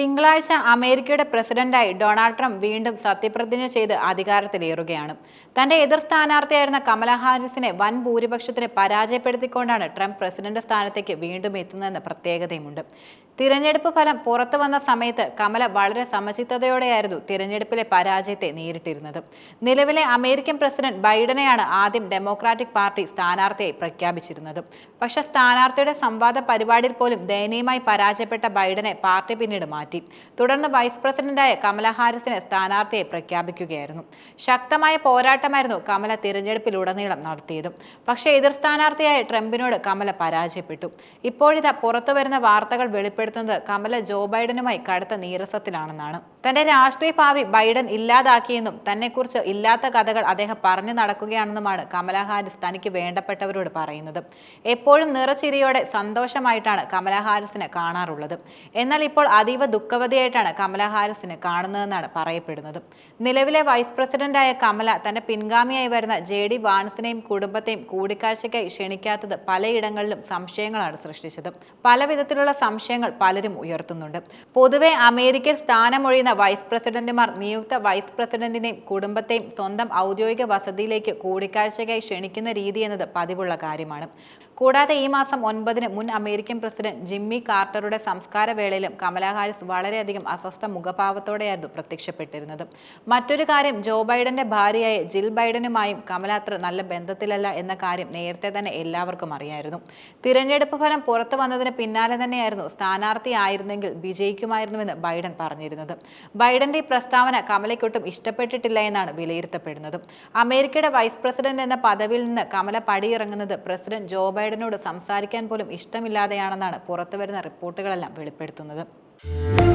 തിങ്കളാഴ്ച അമേരിക്കയുടെ പ്രസിഡന്റായി ഡൊണാൾഡ് ട്രംപ് വീണ്ടും സത്യപ്രതിജ്ഞ ചെയ്ത് അധികാരത്തിലേറുകയാണ്. തന്റെ എതിർ സ്ഥാനാർത്ഥിയായിരുന്ന കമല ഹാരിസിനെ വൻ ഭൂരിപക്ഷത്തിന് പരാജയപ്പെടുത്തിക്കൊണ്ടാണ് ട്രംപ് പ്രസിഡന്റ് സ്ഥാനത്തേക്ക് വീണ്ടും എത്തുന്നതെന്ന പ്രത്യേകതയുമുണ്ട്. തിരഞ്ഞെടുപ്പ് ഫലം പുറത്തു വന്ന സമയത്ത് കമല വളരെ സമചിത്തതയോടെയായിരുന്നു തിരഞ്ഞെടുപ്പിലെ പരാജയത്തെ നേരിട്ടിരുന്നത്. നിലവിലെ അമേരിക്കൻ പ്രസിഡന്റ് ബൈഡനെയാണ് ആദ്യം ഡെമോക്രാറ്റിക് പാർട്ടി സ്ഥാനാർത്ഥിയായി പ്രഖ്യാപിച്ചിരുന്നത്. പക്ഷേ സ്ഥാനാർത്ഥിയുടെ സംവാദ പരിപാടിയിൽ പോലും ദയനീയമായി പരാജയപ്പെട്ട ബൈഡനെ പാർട്ടി പിന്നീട് മാറ്റി. തുടർന്ന് വൈസ് പ്രസിഡന്റായ കമല ഹാരിസിനെ സ്ഥാനാർത്ഥിയെ പ്രഖ്യാപിക്കുകയായിരുന്നു. ശക്തമായ പോരാട്ടമായിരുന്നു കമല തിരഞ്ഞെടുപ്പിലുടനീളം നടത്തിയത്. പക്ഷേ എതിർ സ്ഥാനാർത്ഥിയായ ട്രംപിനോട് കമല പരാജയപ്പെട്ടു. ഇപ്പോഴിതാ പുറത്തു വരുന്ന വാർത്തകൾ വെളിപ്പെടുത്തുന്നത് കമല ജോ ബൈഡനുമായി കടുത്ത നീരസത്തിലാണെന്നാണ്. തന്റെ രാഷ്ട്രീയ ഭാവി ബൈഡൻ ഇല്ലാതാക്കിയെന്നും തന്നെക്കുറിച്ച് ഇല്ലാത്ത കഥകൾ അദ്ദേഹം പറഞ്ഞു നടക്കുകയാണെന്നുമാണ് കമല ഹാരിസ് തനിക്ക് വേണ്ടപ്പെട്ടവരോട് പറയുന്നത്. എപ്പോഴും നിറച്ചിരിയോടെ സന്തോഷമായിട്ടാണ് കമല ഹാരിസിനെ കാണാറുള്ളത്. എന്നാൽ ഇപ്പോൾ അതീവ ദുഃഖവതിയായിട്ടാണ് കമല ഹാരിസിനെ കാണുന്നതെന്നാണ് പറയപ്പെടുന്നത്. നിലവിലെ വൈസ് പ്രസിഡന്റായ കമല തന്റെ പിൻഗാമിയായി വരുന്ന ജെ ഡി വാൻസിനെയും കുടുംബത്തെയും കൂടിക്കാഴ്ചയ്ക്കായി ക്ഷണിക്കാത്തത് പലയിടങ്ങളിലും സംശയങ്ങളാണ് സൃഷ്ടിച്ചത്. പല വിധത്തിലുള്ള സംശയങ്ങൾ പലരും ഉയർത്തുന്നുണ്ട്. പൊതുവെ അമേരിക്കയിൽ സ്ഥാനമൊഴിയുന്ന വൈസ് പ്രസിഡന്റുമാർ നിയുക്ത വൈസ് പ്രസിഡന്റിനെയും കുടുംബത്തെയും സ്വന്തം ഔദ്യോഗിക വസതിയിലേക്ക് കൂടിക്കാഴ്ചയ്ക്കായി ക്ഷണിക്കുന്ന രീതി എന്നത് പതിവുള്ള കാര്യമാണ്. കൂടാതെ ഈ മാസം ഒൻപതിന് മുൻ അമേരിക്കൻ പ്രസിഡന്റ് ജിമ്മി കാർട്ടറുടെ സംസ്കാര വേളയിലും കമലാ ഹാരിസ് വളരെയധികം അസ്വസ്ഥ മുഖഭാവത്തോടെയായിരുന്നു പ്രത്യക്ഷപ്പെട്ടിരുന്നത്. മറ്റൊരു കാര്യം ജോ ബൈഡന്റെ ഭാര്യയായ ജിൽ ബൈഡനുമായും കമല അത്ര നല്ല ബന്ധത്തിലല്ല എന്ന കാര്യം നേരത്തെ തന്നെ എല്ലാവർക്കും അറിയായിരുന്നു. തിരഞ്ഞെടുപ്പ് ഫലം പുറത്തു വന്നതിന് പിന്നാലെ തന്നെയായിരുന്നു സ്ഥാനാർത്ഥി ആയിരുന്നെങ്കിൽ വിജയിക്കുമായിരുന്നുവെന്ന് ബൈഡൻ പറഞ്ഞിരുന്നത്. ബൈഡന്റെ ഈ പ്രസ്താവന കമലയ്ക്കൊട്ടും ഇഷ്ടപ്പെട്ടിട്ടില്ല എന്നാണ് വിലയിരുത്തപ്പെടുന്നത്. അമേരിക്കയുടെ വൈസ് പ്രസിഡന്റ് എന്ന പദവിയിൽ നിന്ന് കമല പടിയിറങ്ങുന്നത് പ്രസിഡന്റ് ജോ ബൈഡനോട് സംസാരിക്കാൻ പോലും ഇഷ്ടമില്ലാതെയാണെന്നാണ് പുറത്തുവരുന്ന റിപ്പോർട്ടുകളെല്ലാം വെളിപ്പെടുത്തുന്നത്. Thank you.